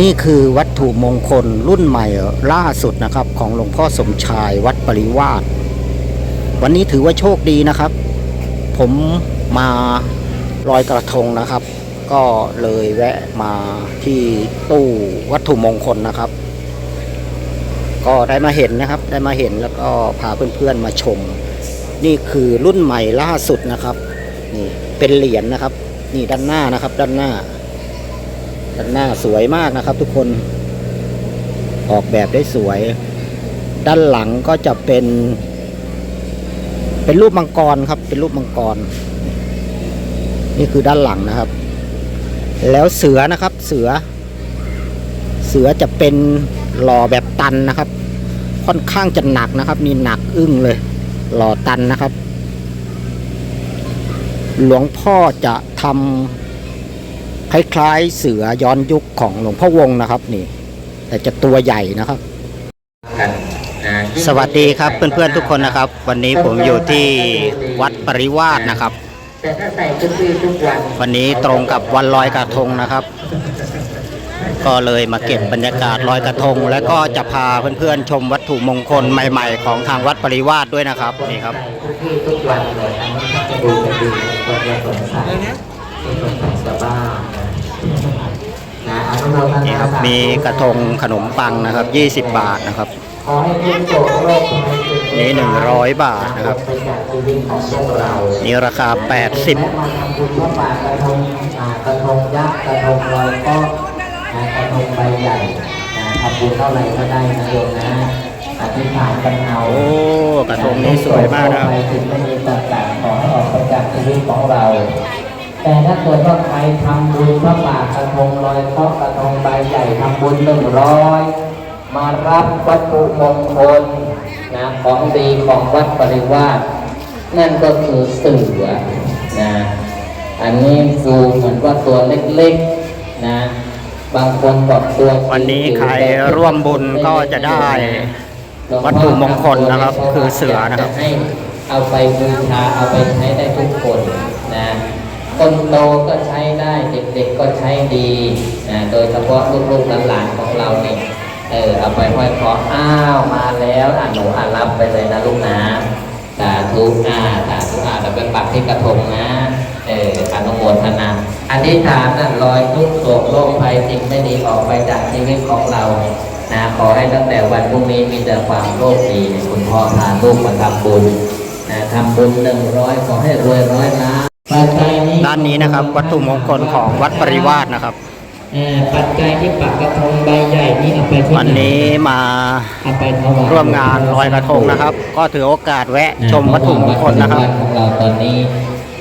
นี่คือวัตถุมงคลรุ่นใหม่ล่าสุดนะครับ ของหลวงพ่อสมชายวัดปริวาสวันนี้ถือว่าโชคดีนะครับ ผมมาลอยกระทงนะครับ ก็เลยแวะมาที่ตู้วัตถุมงคลนะครับ ก็ได้มาเห็นนะครับ ได้มาเห็นแล้วก็พาเพื่อนๆมาชม นี่คือรุ่นใหม่ล่าสุดนะครับนี่เป็นเหรียญนะครับ นี่ด้านหน้านะครับ ด้านหน้า ด้านหน้าสวยมากนะครับ ทุกคนออกแบบได้สวย ด้านหลังก็จะเป็น เป็นรูปมังกรครับ เป็นรูปมังกร นี่คือด้านหลังนะครับ แล้วเสือนะครับ เสือ เสือจะเป็นหล่อแบบตันนะครับ ค่อนข้างจะหนักนะครับนี่หนักอึ้งเลย หล่อตันนะครับ หลวงพ่อจะทำ คล้ายๆเสือย้อนยุคของหลวงพ่อวงนะครับนี่ แต่จะตัวใหญ่นะครับกันนะสวัสดีครับเพื่อนๆทุกคนนะครับ วันนี้ผมอยู่ที่วัดปริวาสนะครับแต่ถ้าใส่ทุกปีทุกวันวันนี้ตรงกับวันลอยกระทงนะครับ ก็เลยมาเก็บบรรยากาศลอยกระทง และก็จะพาเพื่อนๆชมวัตถุมงคลใหม่ ๆ ของทางวัดปริวาสด้วยนะครับนี่ครับใส่ทุกปีทุกวันเลยอันนี้จะดูจะดูก็จะสงสัยสงสัยชาวบ้า นนะอนุโมทนานี่ครับมีกระทงขนมปังนะครับ 20 บาทนะครับขอให้ทุกโศกโรคภัยทุกข์นี่ 100 บาทนะครับไปจากชีวิตของพวกเรานี่ราคาและมาทำบุญพระป่ากระทงอ่ากระทงยักษ์กระทงลอยก็นะกระทงใบใหญ่นะทำบุญเท่าไหร่ก็ได้นะโยมนะอธิษฐานกันเอา80โอ้กระทงนี้สวยมากนะครับไปถึงไม่มีต่างๆขอให้ออกไปจากชีวิตของเรา แต่ถ้าเกิดว่าใครทำบุญพระป่ากระทงลอยเคราะห์กระทงใบใหญ่ทำบุญหนึ่งร้อยมารับวัตถุมงคลนะของดีของวัดปริวาสนั่นก็คือเสือนะอันนี้ดูเหมือนว่าตัวเล็กๆนะบางคนบอกตัววันนี้ใครร่วมบุญก็จะได้วัตถุมงคลนะครับ คือเสือนะครับให้เอาไปบูชาเอาไปใช้ได้ทุกคนนะ คนโตก็ใช้ได้ เด็กๆก็ใช้ดีนะโดยเฉพาะลูกๆหลานๆของเราเนี่ยเออเอาไปห้อยคออ้าวมาแล้วอะหนูอะรับไปเลยนะลูกนะสาธุอ่าสาธุอ่าเราเป็นปักที่กระทงนะเอออนุโมทนาอธิษฐานน่ะลอยทุกโศกโรคภัยสิ่งไม่ดีออกไปจากชีวิตของเรานะขอให้ตั้งแต่วันพรุ่งนี้มีแต่ความโชคดีคุณพ่อพาลูกมาทำบุญนะทำบุญหนึ่งร้อยขอให้รวยร้อยล้านปัจจัยนี้ ด้านนี้นะครับ วัตถุมงคลของวัดปริวาสนะครับเอ่อปัจจัยที่ปักกระทงใบใหญ่นี้เอาไปที่วันนี้มาเอาไปถวายร่วมงานลอยกระทงนะครับ ก็ถือโอกาสแวะชมวัตถุมงคลนะครับวัดของเราตอนนี้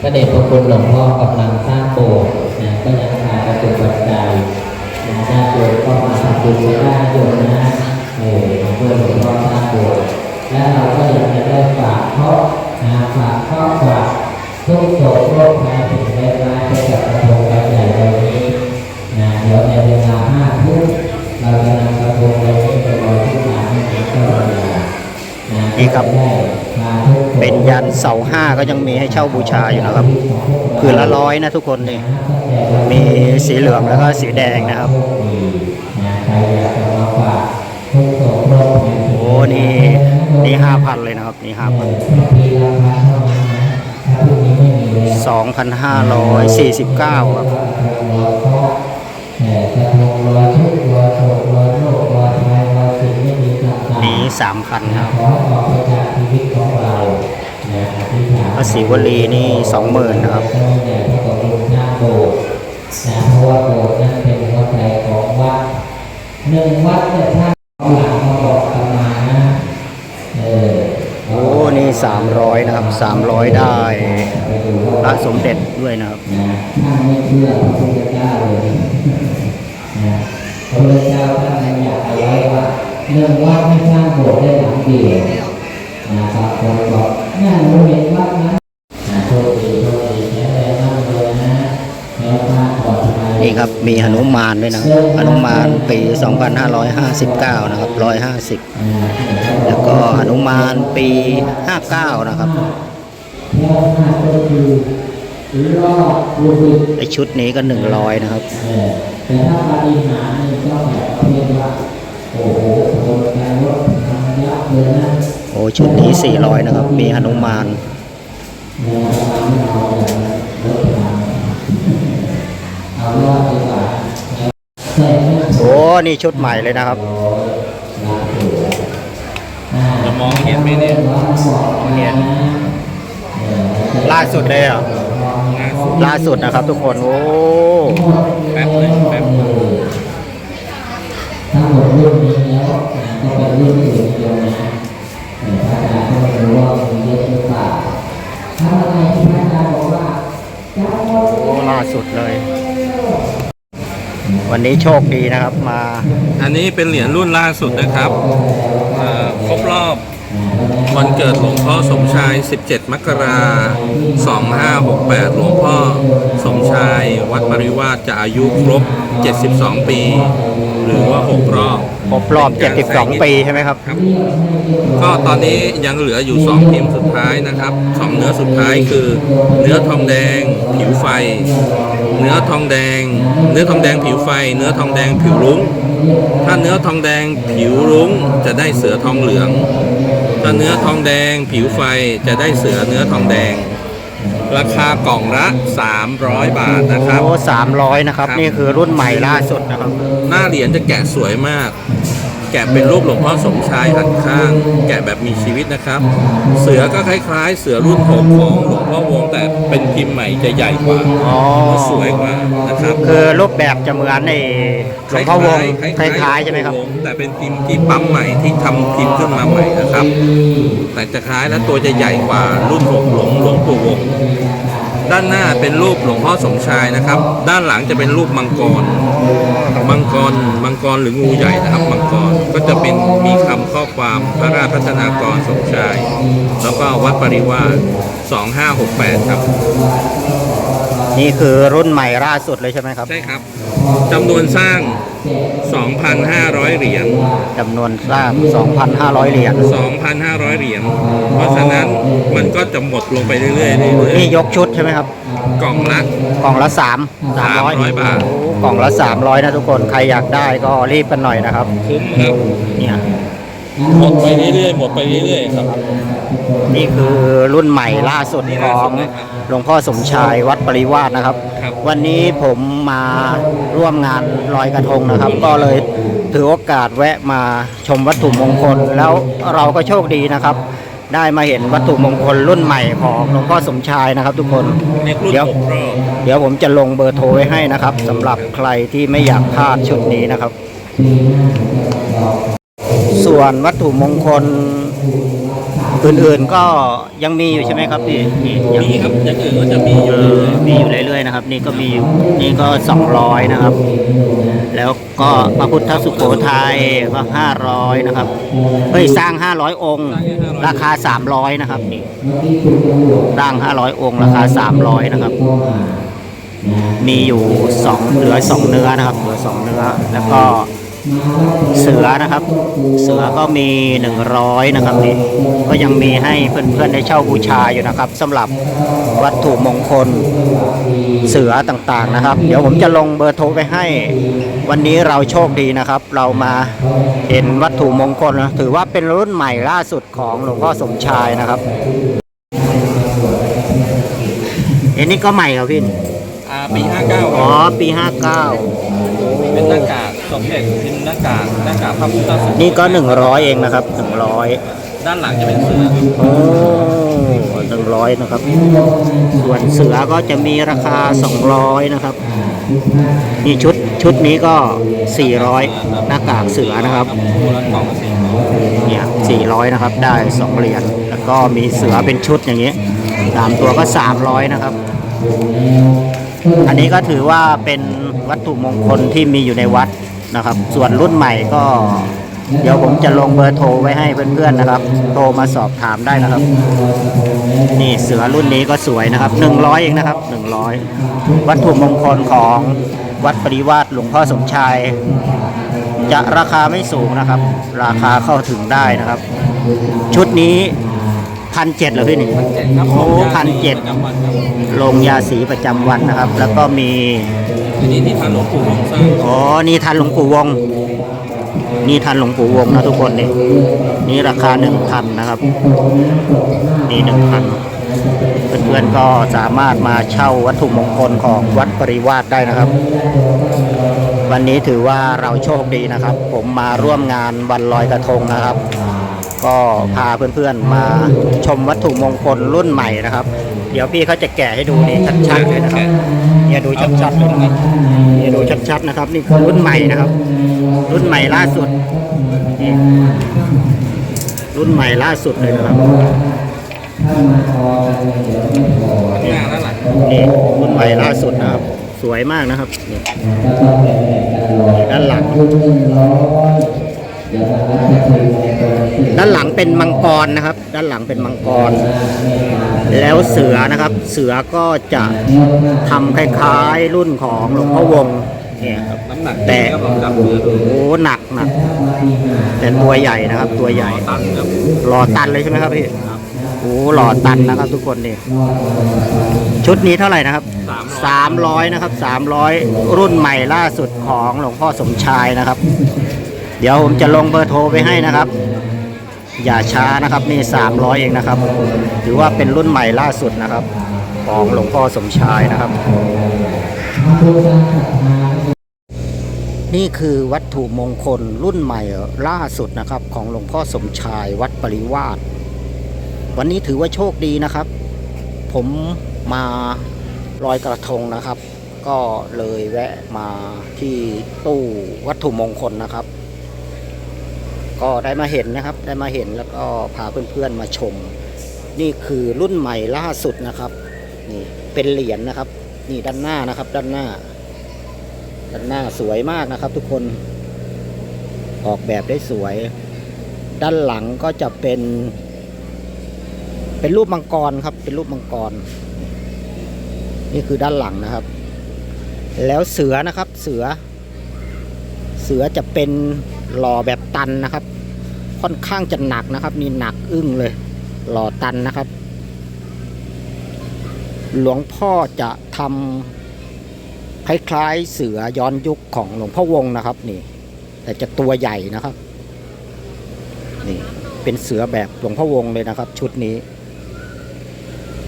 พระเดชพระคุณหลวงพ่อกำลังสร้างโบสถ์นะก็ยังขาดกระตุกปัจจัยนะญาติโยมก็มาทำบุญไม่ได้โยมนะเออมาช่วยหลวงพ่อสร้างโบสถ์และเราก็อยากจะได้ฝากเคราะห์นะฝากเคราะห์ฝาก ทุกโศกโรคภัยถึงเวลาจะจัดกระทงกันใหญ่เรานี้นะเดี๋ยวในเวลาห้าทุ่มเราจะนำกระทงเรานี้ไปลอยที่ให้น้เจ้าพระยานะนี่ครับ ได้มาทุกโศเป็นยันเสาห้าก็ยังมีให้เช่าบูชาอยู่นะครับคือละร้อยนะทุกคนนี่มีสีเหลืองแล้วก็สีแดงนะครับนอยโศอ้นี่นี่ห้าพันเลยนะครับนี่ห้าพัน 2549 ครับนี้สามพันครับพระศิวลีนี่สองหมื่นครับนี่สถ์นั้นเป็นหัวใจนี่ยอาหมาบอกกันโอ้นี่สามร้อยนะครับสามร้อยได้ สมเด็จด้วยนะครับนะท่านไม่เชื่อพระพุทธเจ้าเลยนะพระพุทธเจ้าท่านยังอยากเอาไว้ว่าหนึ่งวัดไม่สร้างโบสถ์ได้หลังเดียวนะครับคนบอกน่ารู้เห็นวัดนั้นนะโชคดีโชคดีแข็งแรงมากเลยนะแล้วพระปลอดภัยนี่ครับมีหนุมานด้วยนะครับหนุมานปี 2559 นะครับ 150 แล้วก็หนุมานปี 59 นะครับ แล้วพระก็คือรอบรูปไอชุดนี้ก็100นะครับเออแต่ถ้าปาฏิหาริย์นี่ก็โอ้ชุดนี้400นะครับ มีหนุมานโอ้นี่ชุดใหม่เลยนะครับจะมองเห็นไหมเนี่ยเห็นล่าสุดเลยเหรอ ล่าสุดนะครับทุกคนโอ้แป๊บเลยแป๊บทั้งหมดรุ่นนี้แล้วก็เป็นรุ่นอื่นเดียวนะแต่พระอาจารย์ก็ไม่รู้ว่ามีเยอะหรือเปล่าถ้าอะไรที่พระอาจารย์บอกว่าจะโอ้ล่าสุดเลย วันนี้โชคดีนะครับมา อันนี้เป็นเหรียญรุ่นล่าสุดนะครับครบรอบ วันเกิดหลวงพ่อสมชาย 17 มกราคม 2568 หลวงพ่อสมชาย วัดปริวาสจะอายุครบ 72 ปี หรือว่า 6 รอบครบรอบ 72 ปีใช่ไหมครับ ครับ ก็ตอนนี้ยังเหลืออยู่ 2 พิมพ์สุดท้ายนะครับ 2 เนื้อสุดท้ายคือ เนื้อทองแดงผิวไฟ เนื้อทองแดง เนื้อทองแดงผิวไฟ เนื้อทองแดงผิวรุ้งถ้าเนื้อทองแดงผิวรุ้งจะได้เสือทองเหลือง ถ้าเนื้อทองแดงผิวไฟจะได้เสือเนื้อทองแดง ราคากล่องละ 300 บาทนะครับโอ้300นะครับ ครับ นี่คือรุ่นใหม่ล่าสุดนะครับ หน้าเหรียญจะแกะสวยมาก แกะเป็นรูปหลวงพ่อสมชายหันข้าง แกะแบบมีชีวิตนะครับ เสือก็คล้ายๆ เสือรุ่นหกของหลวงพ่อวงแต่เป็นพิมพ์ใหม่จะใหญ่กว่าอ๋อ สวยกว่านะครับคือรูปแบบจะเหมือนในหลวงพ่อวงคล้ายๆใช่ไหมครับ หลวงพ่อวงแต่เป็นพิมพ์ที่ปั๊มใหม่ที่ทำพิมพ์ขึ้นมาใหม่นะครับ แต่จะคล้ายและตัวจะใหญ่กว่ารุ่นหกหลวงหลวงปู่วง ด้านหน้าเป็นรูปหลวงพ่อสมชายนะครับ ด้านหลังจะเป็นรูปมังกร มังกร มังกรหรืองูใหญ่นะครับ มังกร ก็จะเป็นมีคำข้อความพระราชพัฒนากรสมชาย แล้วก็วัดปริวาส2568 ครับ นี่คือรุ่นใหม่ล่าสุดเลยใช่ไหมครับ ใช่ครับจำนวนสร้าง 2,500 เหรียญ จำนวนสร้าง 2,500 เหรียญ 2,500 เหรียญ เพราะฉะนั้นมันก็จะหมดลงไปเรื่อยๆเรื่อยนี่ยกชุดใช่ไหมครับ ๆกล่องละ กล่องละ 3 300 300 บาทโอ้กล่องละ 300 นะทุกคน ใครอยากได้ก็รีบกันหน่อยนะครับ คุ้มครับ เนี่ย หมดไปเรื่อยๆหมดไปเรื่อยๆครับ นี่คือรุ่นใหม่ล่าสุดของหลวงพ่อสมชายวัดปริวาสนะครับ ครับวันนี้ผมมาร่วมงานลอยกระทงนะครับ ก็เลยถือโอกาสแวะมาชมวัตถุมงคล แล้วเราก็โชคดีนะครับ ได้มาเห็นวัตถุมงคลรุ่นใหม่ของหลวงพ่อสมชายนะครับ ทุกคนเรียกรุ่นเดี๋ยวหกรอบ เดี๋ยวผมจะลงเบอร์โทรไว้ให้นะครับสำหรับใครที่ไม่อยากพลาดชุดนี้นะครับ ส่วนวัตถุมงคลอื่นๆก็ยังมีอยู่ใช่ไหมครับพี่นี่ยังมีครับอย่างอื่นก็จะมีอเอยู่อมีอยู่เรื่อยๆนะครับ นี่ก็มีอยู่นี่ก็200นะครับ แล้วก็พระพุทธสุโขทัยก็500นะครับเฮ้ยสร้าง500องค์ ราคา300นะครับนี่สร้าง500องค์ ราคา300นะครับมีอยู่สองเหลือสองเนื้อนะครับเหลือสองเนื้อแล้วก็ เสือนะครับ เสือก็มี 100 นะครับนี่ก็ยังมีให้เพื่อนๆได้เช่าบูชาอยู่นะครับสำหรับวัตถุมงคลเสือต่างๆนะครับ เดี๋ยวผมจะลงเบอร์โทรไปให้ วันนี้เราโชคดีนะครับ เรามาเห็นวัตถุมงคลนะถือว่าเป็นรุ่นใหม่ล่าสุดของหลวงพ่อสมชายนะครับอันนี้ก็ใหม่ครับพี่อ่าปี59อ๋อปี59เป็นหน้ากาก สมเด็จเป็นหน้ากากหน้ากากพระพุทธสุนี่ก็ 100 เองนะครับ 100 ด้านหลังจะเป็นเสือโอ้100นะครับ ส่วนเสือก็จะมีราคา 200 นะครับ นี่ชุดชุดนี้ก็ 400 หน้ากากเสือนะครับ คู่ละกล่องละสี่ร้อยเนี่ย400 นะครับ ได้ 2 เหรียญ แล้วก็มีเสือเป็นชุดอย่างนี้สามตัวก็ 300 นะครับ อันนี้ก็ถือว่าเป็นวัตถุมงคลที่มีอยู่ในวัด นะครับ ส่วนรุ่นใหม่ก็ เดี๋ยวผมจะลงเบอร์โทรไว้ให้เพื่อนๆนะครับ โทรมาสอบถามได้นะครับ นี่เสือรุ่นนี้ก็สวยนะครับ 100 เองนะครับ 100 วัตถุมงคลของวัดปริวาสหลวงพ่อสมชาย จะราคาไม่สูงนะครับ ราคาเข้าถึงได้นะครับ ชุดนี้พันเจ็ดเหรอพี่หนึ่งครับโอ้พันเจ็ดประจำวันครับลงยาสีประจำวันนะครับ แล้วก็มี อันนี้ที่ทานหลวงปู่วงสร้างอ๋อนี่ทันหลวงปู่วง นี่ทันหลวงปู่วงนะทุกคนนี่นี่ราคาหนึ่งพันนะครับ นี่หนึ่งพันเพื่อนๆก็สามารถมาเช่าวัตถุมงคลของวัดปริวาสได้นะครับ วันนี้ถือว่าเราโชคดีนะครับ ผมมาร่วมงานวันลอยกระทงนะครับ ก็พาเพื่อนๆมาชมวัตถุมงคลรุ่นใหม่นะครับ เดี๋ยวพี่เขาจะแกะให้ดูนี่ชัดๆเลยนะครับ เนี่ยดูชัดๆเลยนะครับเนี่ยดูชัดๆนะครับ นี่คือรุ่นใหม่นะครับ รุ่นใหม่ล่าสุดนี่รุ่นใหม่ล่าสุดเลยนะครับนี่นี่รุ่นใหม่ล่าสุดนะครับ สวยมากนะครับนี่ด้านหลัง ด้านหลังเป็นมังกรนะครับ ด้านหลังเป็นมังกร แล้วเสือนะครับ เสือก็จะทำคล้ายๆรุ่นของหลวงพ่อวงเนี่ยครับน้ำหนักแต่ก็ลองจับมือดูโอ้หนักหนักแต่ตัวใหญ่นะครับ ตัวใหญ่ตันครับหล่อตันเลยใช่ไหมครับพี่โอ้หล่อตันนะครับ ทุกคนนี่ชุดนี้เท่าไหร่นะครับสามร้อย300นะครับ300รุ่นใหม่ล่าสุดของหลวงพ่อสมชายนะครับ เดี๋ยวผมจะลงเบอร์โทรไปให้นะครับ อย่าช้านะครับนี่ 300 เองนะครับ ถือว่าเป็นรุ่นใหม่ล่าสุดนะครับ ของหลวงพ่อสมชายนะครับ นี่คือวัตถุมงคลรุ่นใหม่ล่าสุดนะครับ ของหลวงพ่อสมชายวัดปริวาสวันนี้ถือว่าโชคดีนะครับ ผมมาลอยกระทงนะครับ ก็เลยแวะมาที่ตู้วัตถุมงคลนะครับ ก็ได้มาเห็นนะครับ ได้มาเห็นแล้วก็พาเพื่อนๆมาชม นี่คือรุ่นใหม่ล่าสุดนะครับนี่เป็นเหรียญนะครับ นี่ด้านหน้านะครับ ด้านหน้า ด้านหน้าสวยมากนะครับ ทุกคนออกแบบได้สวย ด้านหลังก็จะเป็น เป็นรูปมังกรครับ เป็นรูปมังกร นี่คือด้านหลังนะครับ แล้วเสือนะครับ เสือ เสือจะเป็น หล่อแบบตันนะครับ ค่อนข้างจะหนักนะครับ นี่หนักอึ้งเลย หล่อตันนะครับ หลวงพ่อจะทำคล้ายๆเสือย้อนยุคของหลวงพ่อวงนะครับ นี่ แต่จะตัวใหญ่นะครับ นี่ เป็นเสือแบบหลวงพ่อวงเลยนะครับ ชุดนี้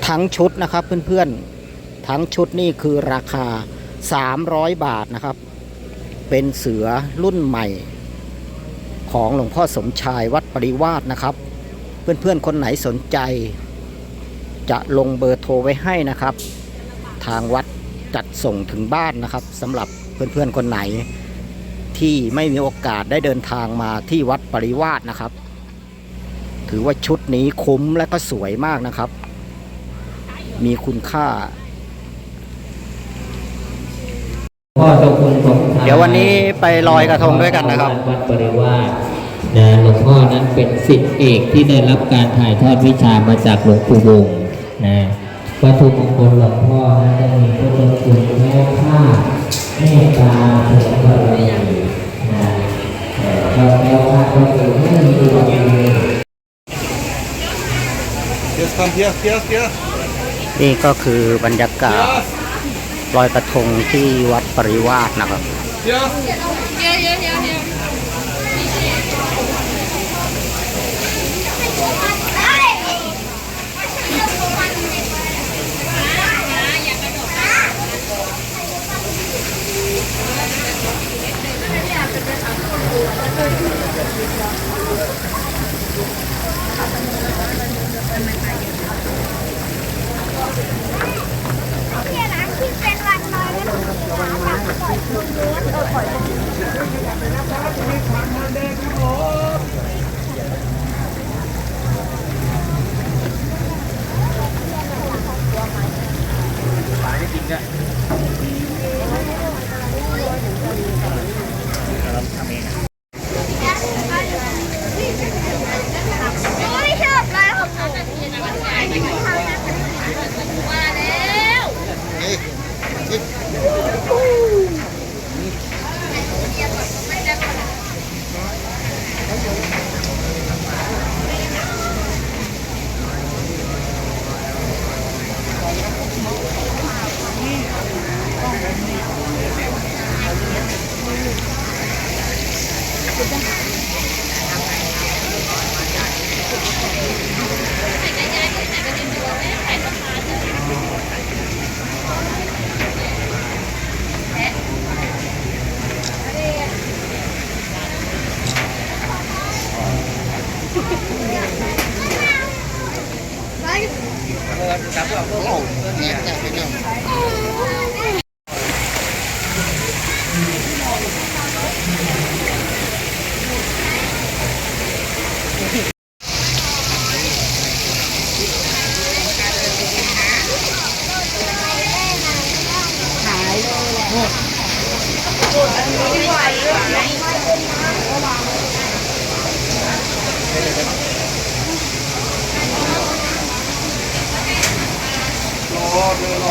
ทั้งชุดนะครับเพื่อนๆ ทั้งชุดนี่คือราคา 300 บาทนะครับ เป็นเสือรุ่นใหม่ ของหลวงพ่อสมชายวัดปริวาสนะครับ เพื่อนๆคนไหนสนใจ จะลงเบอร์โทรไว้ให้นะครับ ทางวัดจัดส่งถึงบ้านนะครับสำหรับเพื่อนๆคนไหน ที่ไม่มีโอกาสได้เดินทางมาที่วัดปริวาสนะครับ ถือว่าชุดนี้คุ้มและก็สวยมากนะครับ มีคุณค่า พ่อเจ้าคุณสมชายเดี๋ยววันนี้ไปลอยกระทงด้วยกันนะครับ วัดปริวาสนะหลวงพ่อนั้นเป็นศิษย์เอกที่ได้รับการถ่ายทอดวิชามาจากหลวงปู่วงศ์นะวัตถุมงคลหลวงพ่อนั้นจะมีพุทธคุณแม่ค่าเมตตาเถิดบารมีนะเอ่อเราแก้วค่าก็คือไม่มีตัวเอง Yes, come here, here, here. นี่ก็คือบรรยากาศ ลอยกระทงที่วัดปริวาสนะครับ Oh,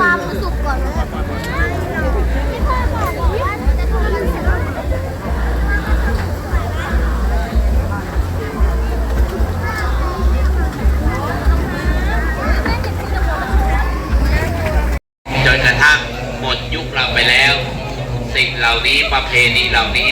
ปลามันสุกก่อนเลยที่พ่อบอกว่าจะทำมันเสร็จจนกระทั่งหมดยุคเราไปแล้ว สิ่งเหล่านี้ประเพณีเหล่านี้